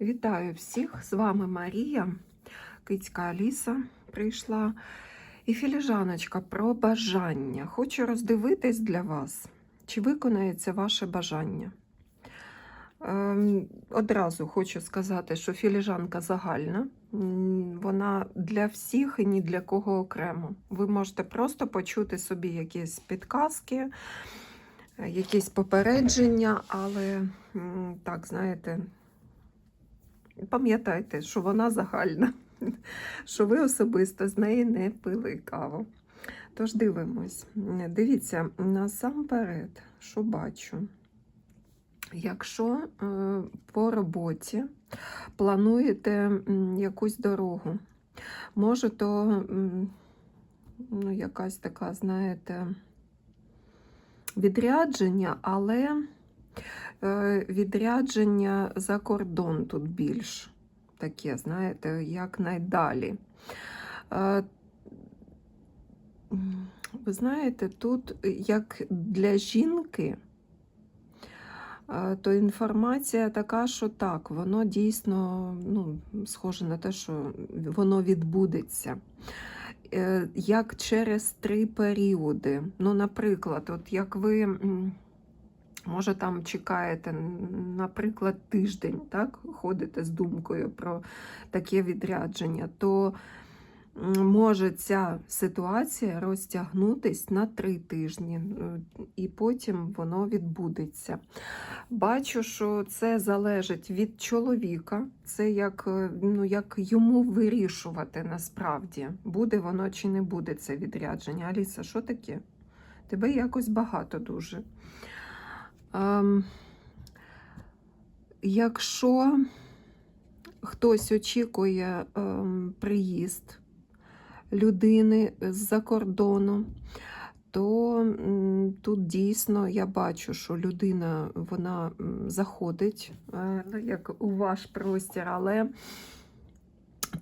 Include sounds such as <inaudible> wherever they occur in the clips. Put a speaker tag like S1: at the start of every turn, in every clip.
S1: Вітаю всіх! З вами Марія, Кицька Аліса прийшла. І філіжаночка про бажання. Хочу роздивитись для вас, чи виконається ваше бажання. Ем, одразу хочу сказати, що філіжанка загальна, вона для всіх і ні для кого окремо. Ви можете просто почути собі якісь підказки, е, якісь попередження, але так, знаєте, пам'ятайте, що вона загальна, <laughs> що ви особисто з неї не пили каву. Тож дивимось. Дивіться, насамперед, що бачу. Якщо е, по роботі плануєте якусь дорогу, може то ну, якась така, знаєте, відрядження, але відрядження за кордон тут більш таке, знаєте, як найдалі. Е, Ви знаєте, тут як для жінки, е, то інформація така, що так, воно дійсно ну, схоже на те, що воно відбудеться. Е, Як через три періоди. Ну, наприклад, от як ви. Може, там чекаєте, наприклад, тиждень, так, ходите з думкою про таке відрядження, то може ця ситуація розтягнутись на три тижні, і потім воно відбудеться. Бачу, що це залежить від чоловіка, це як, е, ну, як йому вирішувати насправді, буде воно чи не буде це відрядження. Аліса, що таке? Тебе якось багато дуже. Ем, якщо хтось очікує ем, приїзд людини з-за кордону, то тут дійсно я бачу, що людина вона заходить е, ну, як у ваш простір, але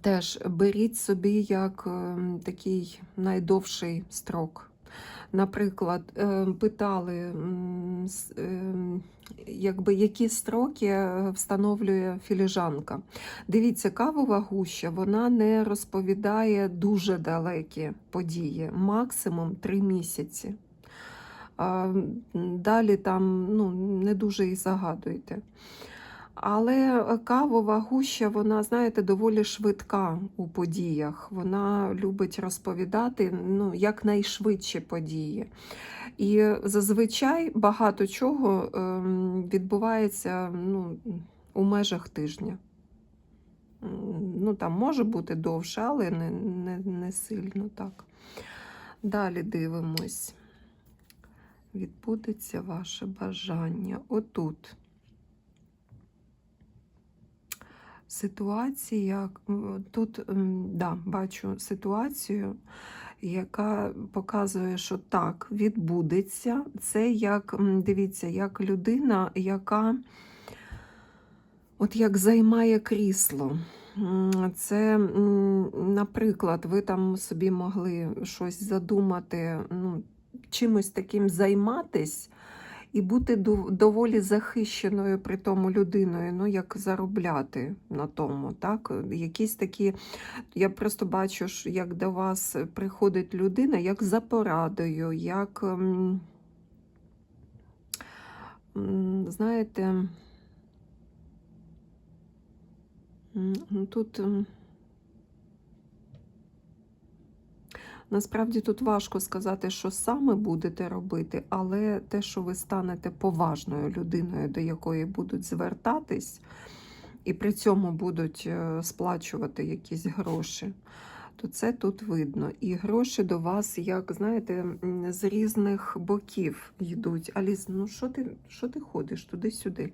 S1: теж беріть собі як ем, такий найдовший строк. Наприклад, е, питали, ем, якби, які строки е, встановлює філіжанка. Дивіться, кавова гуща вона не розповідає дуже далекі події, максимум три місяці. Далі там ну, не дуже і загадуйте. Але кавова гуща, вона, знаєте, доволі швидка у подіях. Вона любить розповідати ну, якнайшвидші події. І зазвичай багато чого ем, відбувається ну, у межах тижня. Ну, там може бути довше, але не, не, не сильно так. Далі дивимось. Відбудеться ваше бажання. Отут. Ситуація, тут да, бачу ситуацію, яка показує, що так, відбудеться. Це як, дивіться, як людина, яка от як займає крісло. Це, наприклад, ви там собі могли щось задумати, ну, чимось таким займатись і бути доволі захищеною при тому людиною, ну як заробляти на тому. так? Якісь такі, я просто бачу, як до вас приходить людина, як за порадою, як, м, м, знаєте, ну, тут. м, Насправді тут важко сказати, що саме будете робити, але те, що ви станете поважною людиною, до якої будуть звертатись, і при цьому будуть е, сплачувати якісь гроші, то це тут видно. І гроші до вас, як знаєте, з різних боків йдуть. Аліс, ну що ти, що ти ходиш туди-сюди?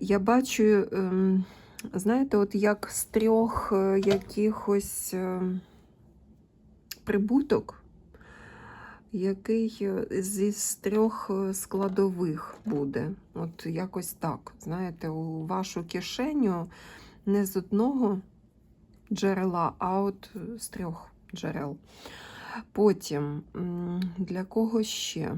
S1: Я бачу. Знаєте, от як з трьох е, якихось е, прибуток, який е, зі трьох складових буде. От якось так. Знаєте, у вашу кишеню не з одного джерела, а от з трьох джерел. Потім для кого ще?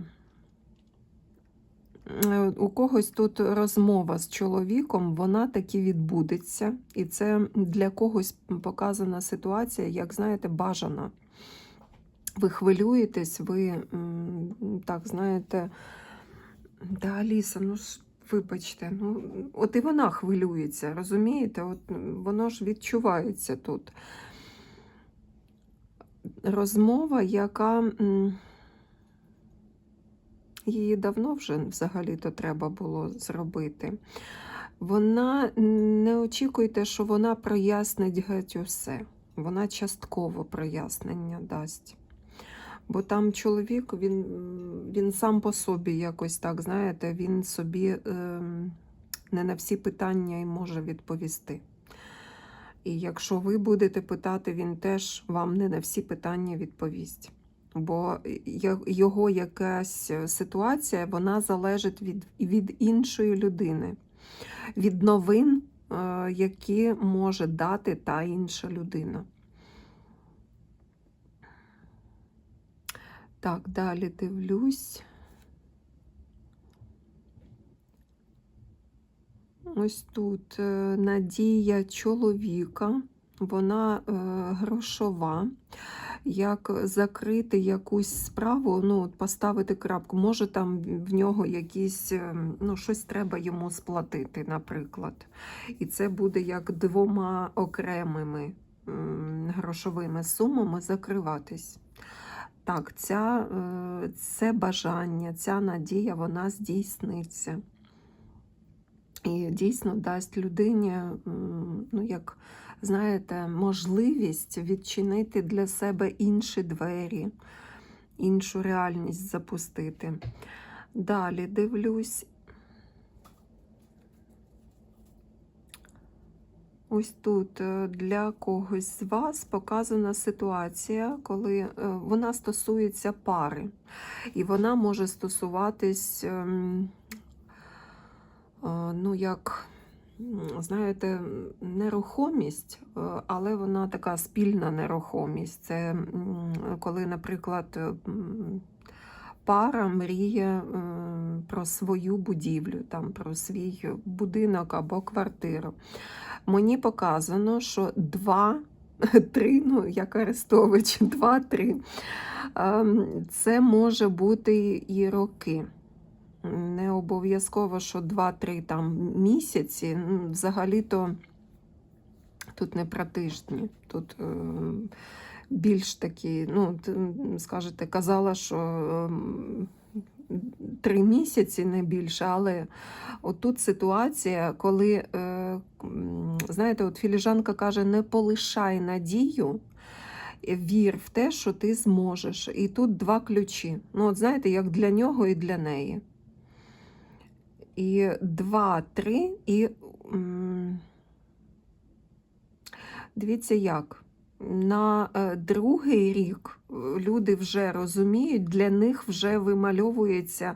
S1: Е, у когось тут розмова з чоловіком, вона таки відбудеться. І це для когось показана ситуація, як знаєте, бажана. Ви хвилюєтесь, ви так знаєте, да, Аліса, ну ж вибачте, ну от і вона хвилюється, розумієте? От воно ж відчувається тут. Розмова, яка її давно вже взагалі-то треба було зробити. Вона не очікуйте, що вона прояснить геть усе. Вона частково прояснення дасть. Бо там чоловік, він, він сам по собі якось так, знаєте, він собі ем, не на всі питання і може відповісти. І якщо ви будете питати, він теж вам не на всі питання відповість. Бо його якась ситуація вона залежить від, від іншої людини, від новин, е, які може дати та інша людина. Так, далі дивлюсь. Ось тут е, надія чоловіка, вона е, грошова. Як закрити якусь справу, ну, от поставити крапку. Може, там в нього якісь, е, ну, щось треба йому сплатити, наприклад. І це буде як двома окремими грошовими сумами закриватись. Так, ця, е, це бажання, ця надія, вона здійсниться. І дійсно дасть людині, ну як знаєте, можливість відчинити для себе інші двері, іншу реальність запустити. Далі дивлюсь. Ось тут е, для когось з вас показана ситуація, коли е, вона стосується пари, і вона може стосуватись, ем, е, ну, як, знаєте, нерухомість, е, але вона така спільна нерухомість. Це коли, наприклад, е, пара мріє е, про свою будівлю, там, про свій будинок або квартиру. Мені показано, що два, <laughs> три, ну як Арестович, <laughs> два-три. ем, Це може бути і роки. Не обов'язково, що 2-3 там місяці. Ну, Взагалі-то тут не про тижні. Тут ем, більш такі, ну, скажете, казала, що ем, три місяці не більше, але отут ситуація, коли, е, знаєте, от філіжанка каже, не полишай надію, вір в те, що ти зможеш. І тут два ключі. Ну, от знаєте, як для нього і для неї. І два, три, і дивіться як. На е, другий рік е, люди вже розуміють, для них вже вимальовується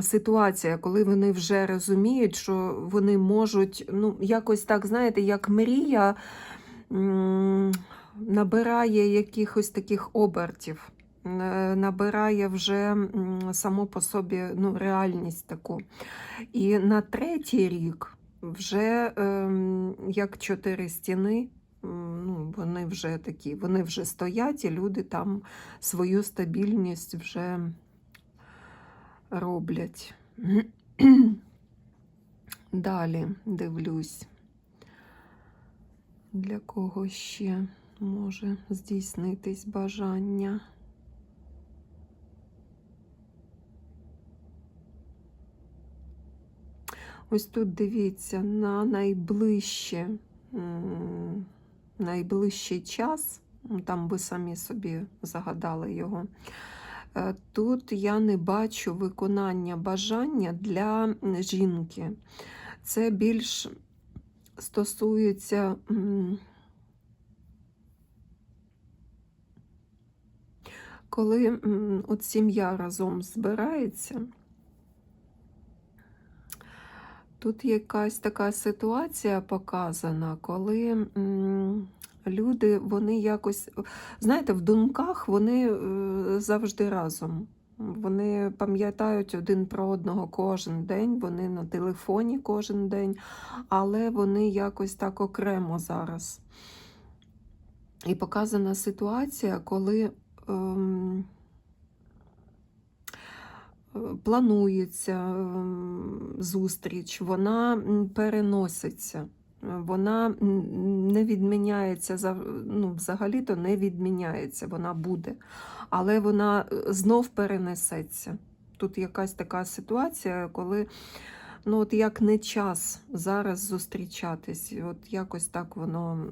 S1: ситуація, коли вони вже розуміють, що вони можуть, ну, якось так, знаєте, як мрія набирає якихось таких обертів, набирає вже само по собі ну, реальність таку. І на третій рік вже ем, як чотири стіни. Ну, вони вже такі, вони вже стоять, і люди там свою стабільність вже роблять. <clears throat> Далі дивлюсь, для кого ще може здійснитись бажання. Ось тут дивіться на найближче, найближчий час, ну, там ви самі собі загадали його. Е, Тут я не бачу виконання бажання для жінки. Це більш стосується. Коли от сім'я разом збирається, тут якась така ситуація показана, коли люди, вони якось, знаєте, в думках вони е, завжди разом. Вони пам'ятають один про одного кожен день, вони на телефоні кожен день, але вони якось так окремо зараз. І показана ситуація, коли ем, планується ем, зустріч, вона переноситься. Вона не відміняється, ну, взагалі-то не відміняється, вона буде. Але вона е, знов перенесеться. Тут якась така ситуація, коли ну, от як не час зараз зустрічатись, от якось так воно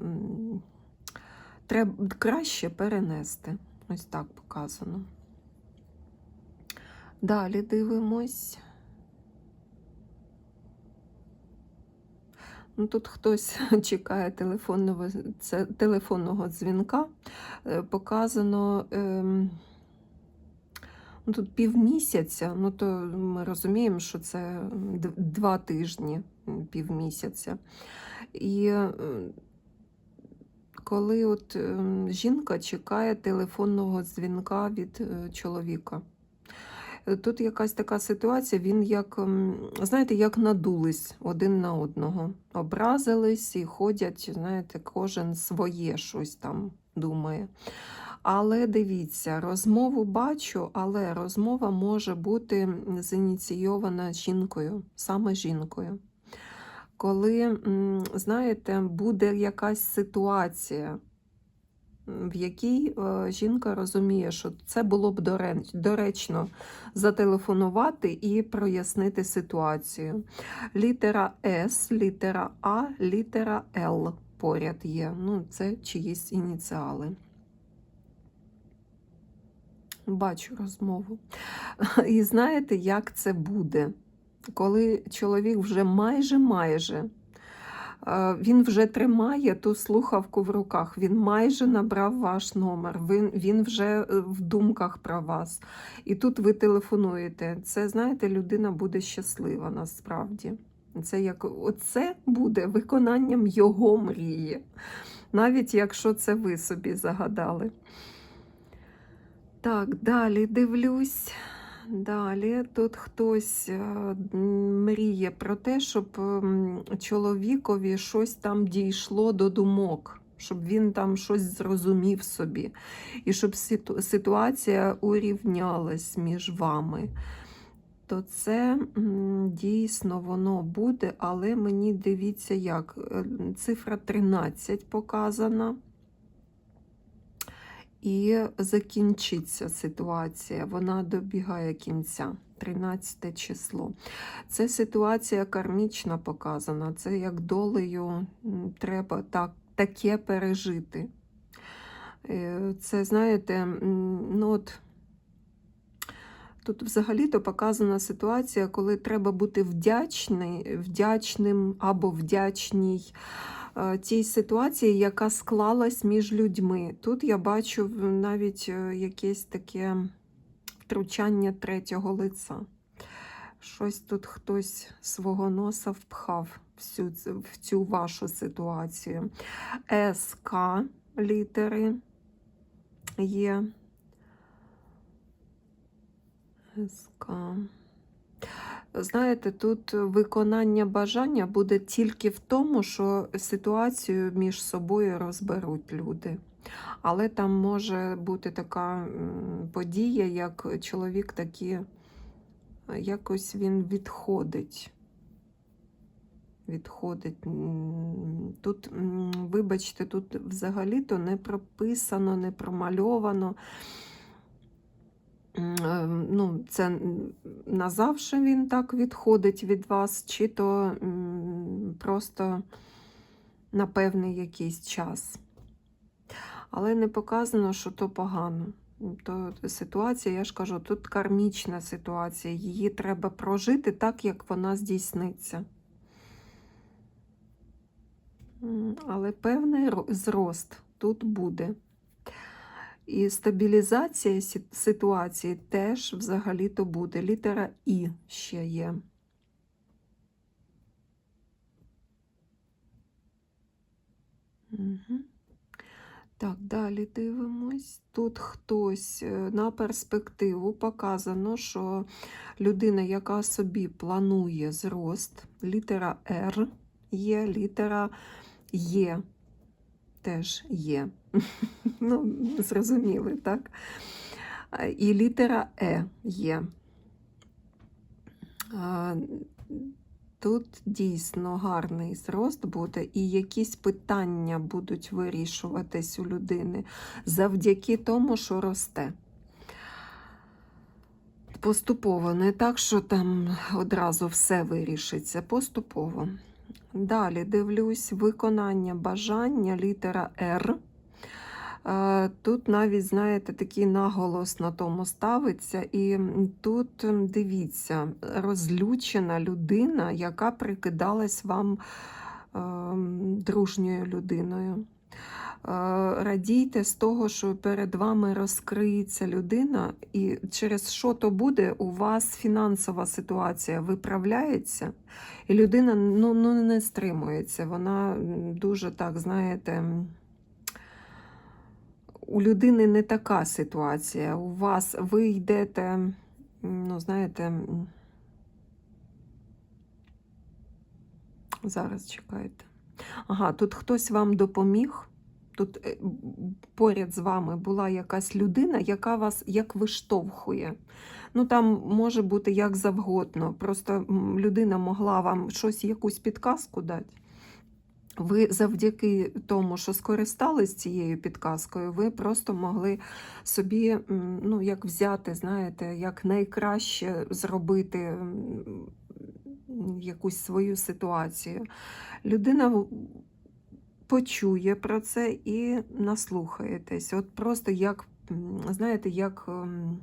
S1: треба краще перенести. Ось так показано. Далі дивимось. Ну, тут хтось <laughs> чекає телефонного, це, телефонного дзвінка. Е, Показано ем, ну, тут півмісяця, ну то ми розуміємо, що це два тижні півмісяця. І е, коли от ем, жінка чекає телефонного дзвінка від е, чоловіка. Тут якась така ситуація, він як, ем, знаєте, як надулись один на одного. Образились і ходять, знаєте, кожен своє щось там думає. Але дивіться, розмову бачу, але розмова може бути зініційована жінкою, саме жінкою. Коли, знаєте, буде якась ситуація, в якій е, жінка розуміє, що це було б доречно зателефонувати і прояснити ситуацію. Літера С, літера А, літера Л поряд є. Ну, це чиїсь ініціали. Бачу розмову. <laughs> І знаєте, як це буде? Коли чоловік вже майже майже він вже тримає ту слухавку в руках, він майже набрав ваш номер, він, він вже е, в думках про вас. І тут ви телефонуєте. Це, знаєте, людина буде щаслива насправді. Це як оце буде виконанням його мрії, навіть якщо це ви собі загадали. Так, далі дивлюсь. Далі тут хтось е, мріє про те, щоб чоловікові щось там дійшло до думок, щоб він там щось зрозумів собі, і щоб ситуація урівнялась між вами. То це дійсно воно буде, але мені дивіться, як е, цифра 13 показана. І закінчиться ситуація. Вона добігає кінця. 13 число. Це ситуація кармічна показана. Це як долею треба так, таке пережити. Е, Це, знаєте, ну от. Тут взагалі-то показана ситуація, коли треба бути вдячний, вдячним або вдячній тій ситуації, яка склалась між людьми. Тут я бачу навіть е, якесь таке втручання третього лиця. Щось тут хтось свого носа впхав всю, в цю вашу ситуацію. СК літери є. СК. Знаєте, тут виконання бажання буде тільки в тому, що ситуацію між собою розберуть люди. Але там може бути така подія, як чоловік такі, якось він відходить. Відходить. Тут, вибачте, тут взагалі-то не прописано, не промальовано. М, е, Ну, це назавше він так відходить від вас, чи то просто на певний якийсь час. Але не показано, що то погано. То ситуація, я ж кажу, тут кармічна ситуація. Її треба прожити так, як вона здійсниться. Але певний зрост тут буде. І стабілізація ситуації теж взагалі-то буде. Літера І ще є. Угу. Так, далі дивимось. Тут хтось е, на перспективу показано, що людина, яка собі планує зрост, літера Р є, літера Є теж є. <laughs> Ну, зрозуміли, так? І літера Е є. Тут дійсно гарний зрост буде, і якісь питання будуть вирішуватись у людини завдяки тому, що росте. Поступово, не так, що там одразу все вирішиться. Поступово. Далі дивлюсь виконання бажання, літера Р. Е, Тут навіть, знаєте, такий наголос на тому ставиться. І тут дивіться, розлючена людина, яка прикидалась вам ем, дружньою людиною. Радійте з того, що перед вами розкриється людина, і через що то буде, у вас фінансова ситуація виправляється, і людина ну, ну, не стримується. Вона дуже так, знаєте, у людини не така ситуація. У вас ви йдете, ну, знаєте, зараз чекайте. Ага, тут хтось вам допоміг. Тут е, поряд з вами була якась людина, яка вас як виштовхує. Ну там може бути як завгодно. Просто людина могла вам щось, якусь підказку дати. Ви завдяки тому, що скористались цією підказкою, ви просто могли собі ну, як взяти, знаєте, як найкраще зробити якусь свою ситуацію. Людина почує про це і наслухаєтесь. От просто як, знаєте, як. ем,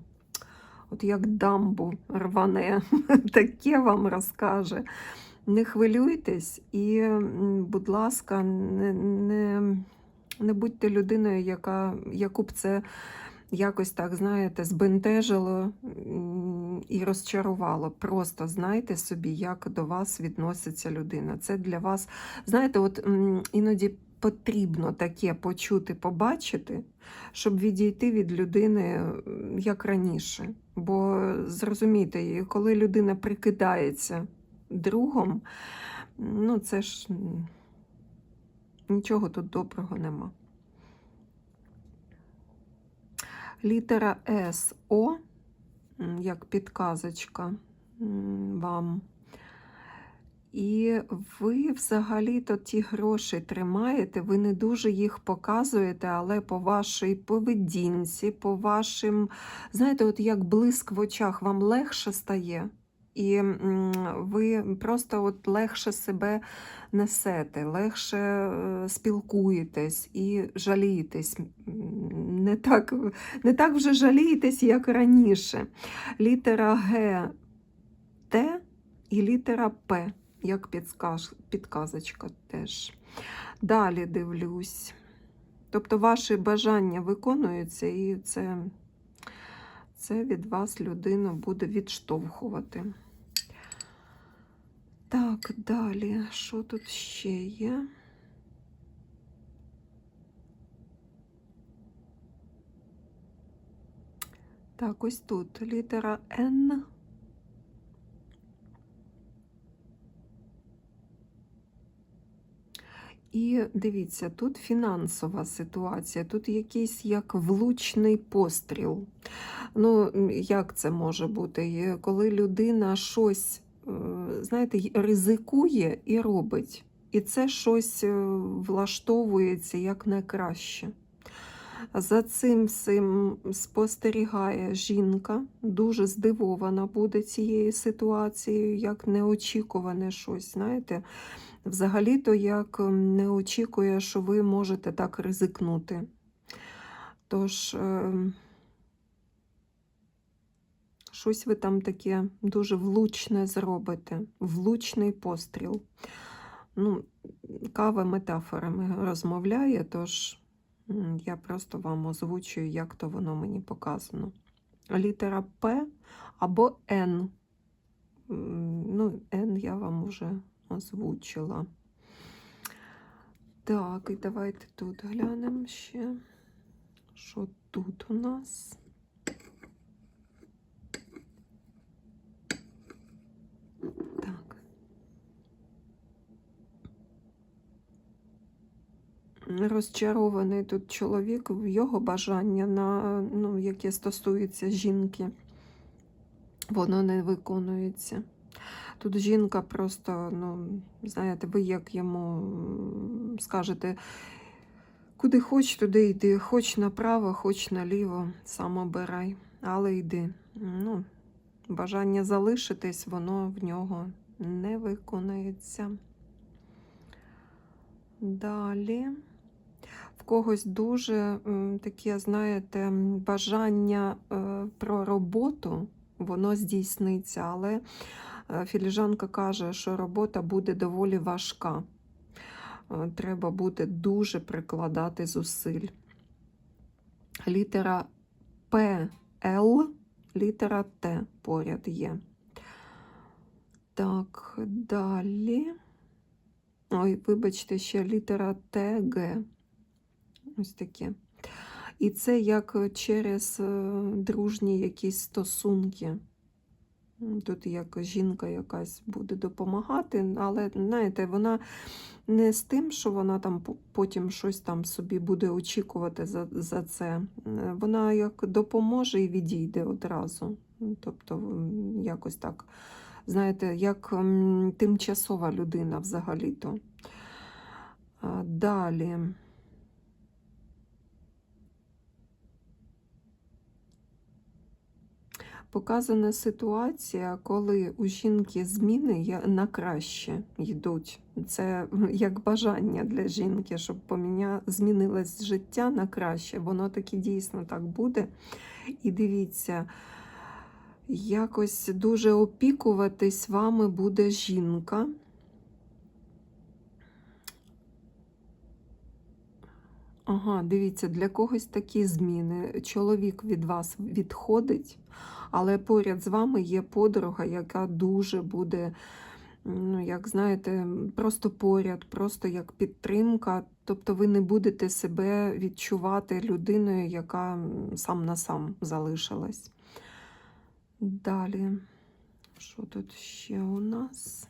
S1: От як дамбу рване, <laughs> таке вам розкаже. Не хвилюйтесь і, будь ласка, не, не, не будьте людиною, яка, яку б це якось так, знаєте, збентежило і розчарувало. Просто знайте собі, як до вас відноситься людина. Це для вас, знаєте, от іноді потрібно таке почути, побачити, щоб відійти від людини як раніше. Бо зрозумійте, коли людина прикидається другом, ну це ж нічого тут доброго нема. Літера С О, як підказочка вам. І ви взагалі-то ті гроші тримаєте, ви не дуже їх показуєте, але по вашій поведінці, по вашим, знаєте, от як блиск в очах, вам легше стає. І ви просто от легше себе несете, легше е, спілкуєтесь і жалієтесь. Не так, не так вже жалієтесь, як раніше. Літера Г Т і літера П, як підказочка теж. Далі дивлюсь. Тобто ваші бажання виконуються, і це, це від вас людину буде відштовхувати. Так, далі, що тут ще є? Так, ось тут літера Н. І дивіться, тут фінансова ситуація, тут якийсь як влучний постріл. Ну, як це може бути? Коли людина щось, знаєте, ризикує і робить, і це щось е, влаштовується як найкраще. За цим всім спостерігає жінка, дуже здивована буде цією ситуацією, як неочікуване щось, знаєте. Взагалі-то як не очікує, що ви можете так ризикнути. Тож, ем, щось ви там таке дуже влучне зробите, влучний постріл. Ну, кава метафорами розмовляє, тож я просто вам озвучую, як то воно мені показано. Літера П або Н. Ну, Н я вам вже озвучила. Так, і давайте тут глянемо ще, що тут у нас. Розчарований тут чоловік в його бажання, на, ну, яке стосується жінки, воно не виконується. Тут жінка просто, ну, знаєте, ви як йому скажете, куди хоч, туди йди, хоч направо, хоч наліво, сам обирай, але йди. Ну, бажання залишитись, воно в нього не виконується. Далі. В когось дуже таке, знаєте, бажання е, про роботу, воно здійсниться, але е, філіжанка каже, що робота буде доволі важка. Е, Треба буде дуже прикладати зусиль. Літера П, Л, літера Т поряд є. Так, далі. Ой, вибачте, ще літера Т, Г. Ось таке. І це як через е, дружні якісь стосунки. Тут як жінка якась буде допомагати, але знаєте, вона не з тим, що вона там потім щось там собі буде очікувати за, за це. Е, Вона як допоможе і відійде одразу. Тобто, якось так, знаєте, як тимчасова людина взагалі-то. Далі. Показана ситуація, коли у жінки зміни на краще йдуть. Це як бажання для жінки, щоб поміня... змінилось життя на краще. Воно таки дійсно так буде. І дивіться, якось дуже опікуватись вами буде жінка. Ага, дивіться, для когось такі зміни. Чоловік від вас відходить, але поряд з вами є подруга, яка дуже буде, ну, як знаєте, просто поряд, просто як підтримка. Тобто ви не будете себе відчувати людиною, яка сам на сам залишилась. Далі, що тут ще у нас?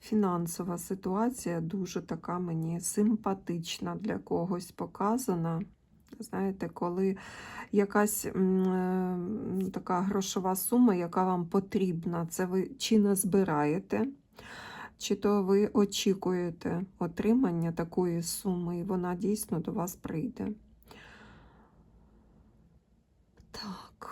S1: Фінансова ситуація дуже така мені симпатична для когось показана. Знаєте, коли якась м, е, така грошова сума, яка вам потрібна, це ви чи не збираєте, чи то ви очікуєте отримання такої суми, і вона дійсно до вас прийде. Так.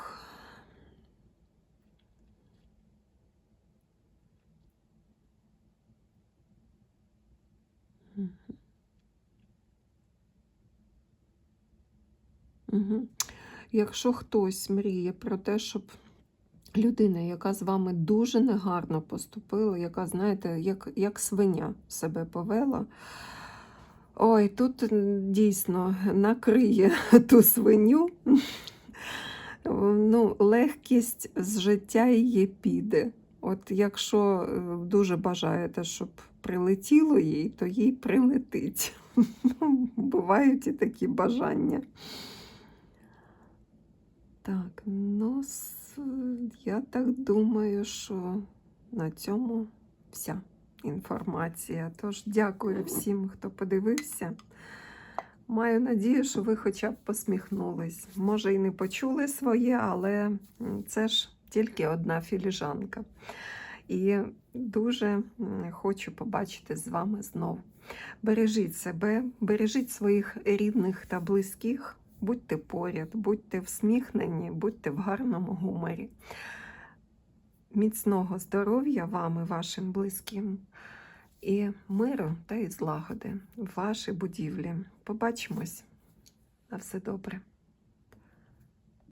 S1: Мгм. Мгм. Якщо хтось мріє про те, щоб людина, яка з вами дуже негарно поступила, яка, знаєте, як, як свиня себе повела, ой, тут дійсно накриє ту свиню. Ну, легкість з життя її піде. От якщо е, дуже бажаєте, щоб прилетіло їй, то їй прилетить. <laughs> Бувають і такі бажання. Так, ну, я так думаю, що на цьому вся інформація. Тож дякую всім, хто подивився. Маю надію, що ви хоча б посміхнулись. Може, і не почули своє, але це ж тільки одна філіжанка. І дуже хочу побачити з вами знову. Бережіть себе, бережіть своїх рідних та близьких, будьте поряд, будьте всміхнені, будьте в гарному гуморі. Міцного здоров'я вам і вашим близьким, і миру та і злагоди в вашій будівлі. Побачимось. На все добре.